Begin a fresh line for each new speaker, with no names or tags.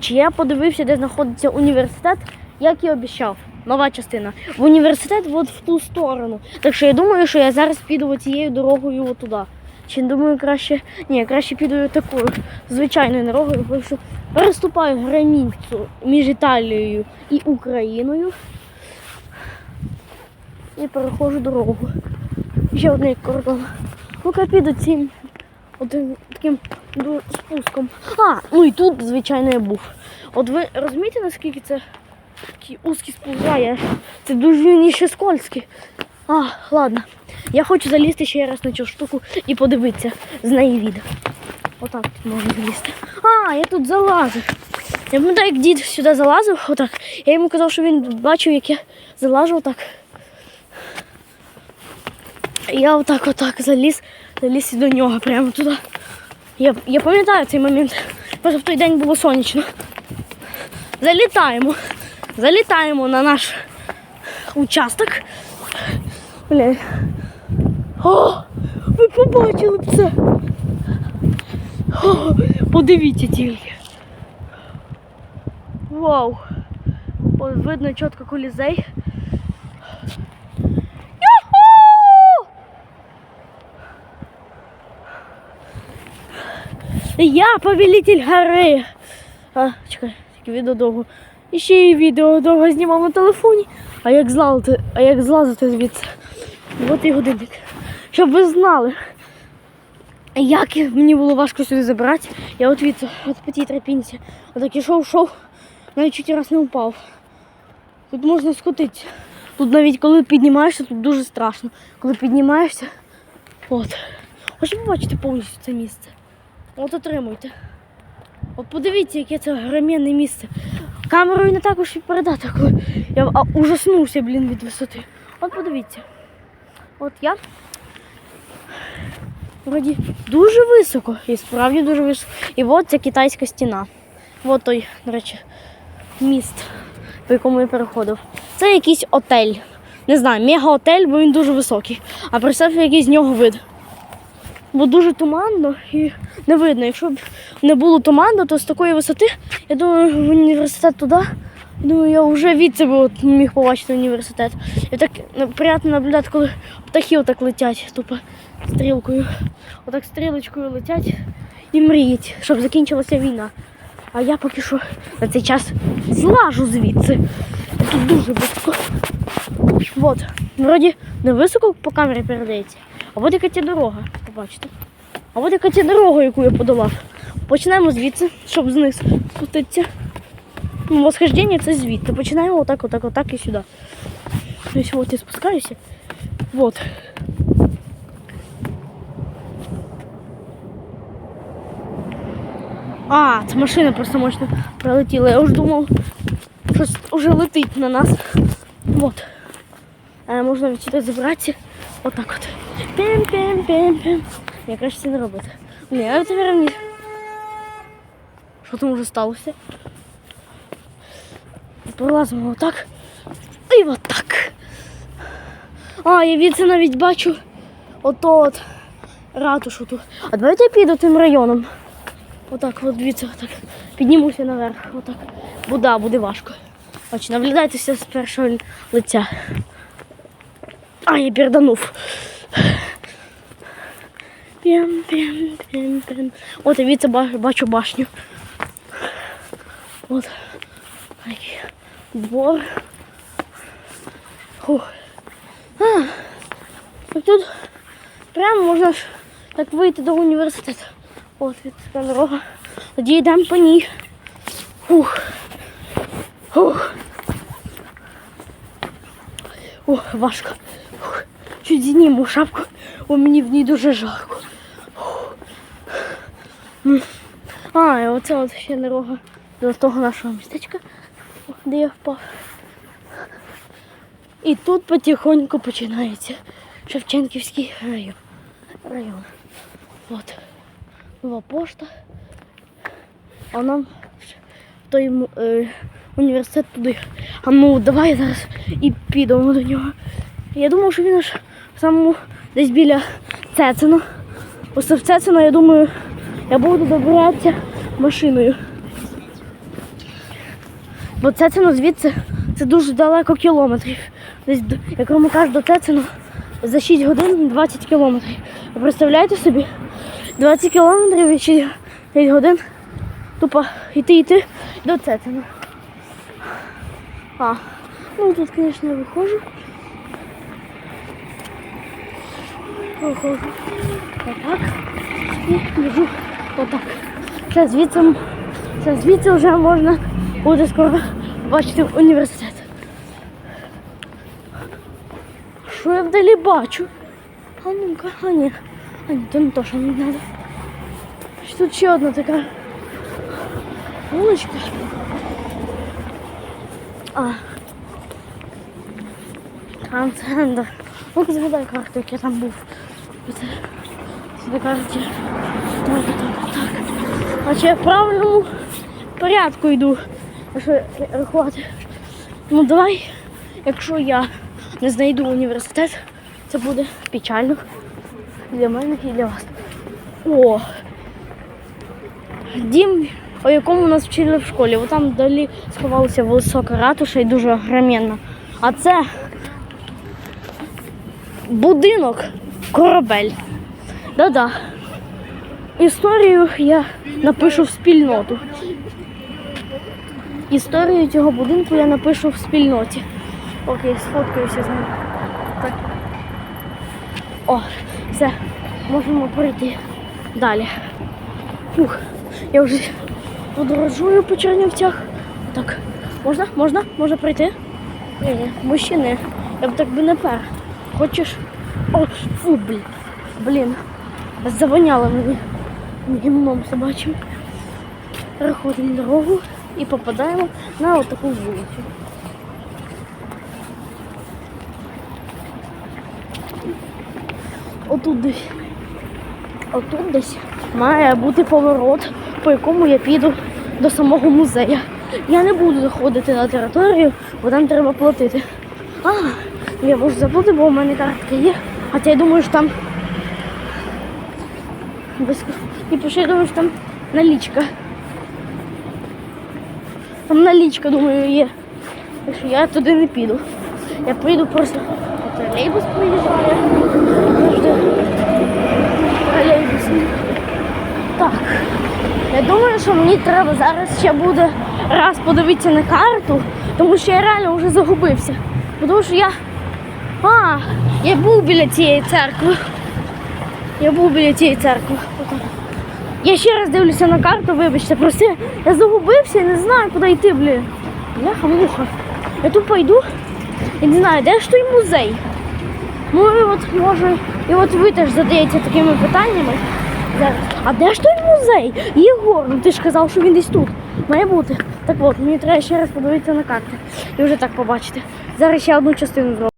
Чи я подивився, де знаходиться університет, як і обіцяв. Нова частина. В університет от в ту сторону. Так що я думаю, що я зараз піду цією дорогою туди. Чи думаю, краще. Ні, краще піду такою звичайною дорогою, тому що переступаю границю між Італією і Україною. І переходжу дорогу. Ще одне кордон. Ну-ка піду цим одним таким спуском. А, ну і тут, звичайно, я був. От ви розумієте, наскільки це такий узкий спуск? Це дуже він ще скользький. А, ладно. Я хочу залізти ще раз на цю штуку і подивитися з неї відео. Отак тут можна залізти. А, я тут залазив. Я пам'ятаю, як дід сюди залазив, отак. Я йому казав, що він бачив, як я залажу отак. Я отак отак заліз, заліз до нього прямо туди. Я, я пам'ятаю цей момент. Просто в той день було сонячно. Залітаємо. Залітаємо на наш участок. Бля. О, ви побачили б це. О, подивіться тільки. Вау. О, видно чітко колізей. Я повелитель гори. А, чекай, відео довго. І ще й відео довго знімав на телефоні. А як злазити, а як злазити звідси? От і годинник. Щоб ви знали, як мені було важко сюди забрати. Я от від от по тій тропінці. Отак ішов, йшов, навіть чуть раз не впав. Тут можна скотитися. Тут навіть коли піднімаєшся, тут дуже страшно. Коли піднімаєшся, от. Хочу побачити повністю це місце. От отримуйте. От подивіться, яке це громадне місце. Камерою не також і передати, я ужаснувся, блін, від висоти. От подивіться. От я вроді дуже високо. І справді дуже високо. І от ця китайська стіна. От той, до речі, міст, по якому я переходив. Це якийсь отель. Не знаю, мега-отель, бо він дуже високий. А представте, який з нього вид. Бо дуже туманно і не видно. Якщо б не було туманно, то з такої висоти, я думаю, в університет туди. Думаю, я вже від себе міг побачити університет. І так ну, приємно наблюдати, коли птахи отак летять, тупо стрілкою. Отак стрілочкою летять і мріють, щоб закінчилася війна. А я поки що на цей час злажу звідси. Тут дуже високо. От, вроді не високо по камері передається. А от яка ця дорога, побачите. А от яка ця дорога, яку я подолав. Починаємо звідси, щоб вниз спуститися. Ну, восхождення це звідти. Починаємо отак, отак, отак і сюди. Тобто от я спускаюся. Вот. А, це машина просто мощно пролетіла. Я вже думав, щось вже летить на нас. Вот. Е, можна відсюди забратися. Отак от. Пім-пім-пім-пім. Я краще не робити. Я тепер ні. Що там вже сталося? Пролазимо отак. І отак. А, я від це навіть бачу ото от ратушу тут. А давайте я піду тим районом. Отак, от дивіться, отак. Піднімуся наверх. Отак. Бо да, буде важко. Бачите, наблюдайтеся з першого лиця. А, я переданув. Пім, пім, пім, пім. От, дивіться, ба- бачу башню. От. Такий двор. Фух. А, тут прямо можна так вийти до університету. От від така дорога. Тоді йдемо по ній. Фух. Фух. Ох, важко. Фух. Чуть зніму шапку, бо мені в ній дуже жарко. А, і оце от ще дорога до того нашого містечка, де я впав. І тут потихоньку починається Шевченківський район. район. От. Нова пошта. А нам той е, університет туди. А ну давай зараз і підемо до нього. Я думав, що він аж самому десь біля Цецина. Ось в Цецина, я думаю, я буду добиратися машиною. Бо Цецино звідси це дуже далеко кілометрів. Десь, як Рома каже, до Цецино за 6 годин 20 кілометрів. Ви представляєте собі? 20 кілометрів і 6 годин. Тупо йти йти до Цецино. А, ну тут, звісно, я виходжу. Виходжу. Отак. І біжу отак. Ще звідси, ще звідси вже можна буде скоро бачити університет. Що я вдалі бачу? А ну-ка, а ні. А ні, то не то, що мені треба. Тут ще одна така вуличка. А. Трансгендер. Ну-ка згадай карту, як я там був. Оце. Сюди кажуть. Так, так. Наче я в правильному порядку йду. Якщо рахувати. Ну давай, якщо я не знайду університет, це буде печально для мене і для вас. О! Дім, у якому нас вчили в школі. Бо там далі сховалася висока ратуша і дуже огроменна. А це будинок корабель. Да-да. Історію я напишу в спільноту. Історію цього будинку я напишу в спільноті. Окей, сфоткаюся з ним. Так. О, все, можемо пройти далі. Фух, я вже подорожую по Чернівцях. Так, можна, можна, можна пройти? Ні, ні, мужчини, я б так би не пер. Хочеш? О, фу, блін. Блін. Завоняло мені гімном собачим. Переходимо дорогу і попадаємо на отаку вулицю. Отут десь. Отут десь має бути поворот, по якому я піду до самого музею. Я не буду заходити на територію, бо там треба платити. А, я можу заплатити, бо у мене картка є. Хоча я думаю, що там. І ще я думаю, що там налічка. Там налічка, думаю, є. Так що я туди не піду. Я прийду просто. Завжди тролейбус. Так. Я думаю, що мені треба зараз ще буде раз подивитися на карту, тому що я реально вже загубився. Тому що я. А, я був біля цієї церкви. Я був біля цієї церкви. Я ще раз дивлюся на карту, вибачте, просто я загубився і не знаю, куди йти, блін. Бляха, муха. Я тут пойду і не знаю, де ж той музей. Ну і от може, і от ви теж задаєте такими питаннями. А де ж той музей? Єгор, ну ти ж казав, що він десь тут. Має бути. Так от, мені треба ще раз подивитися на карти. І вже так побачити. Зараз ще одну частину зроблю.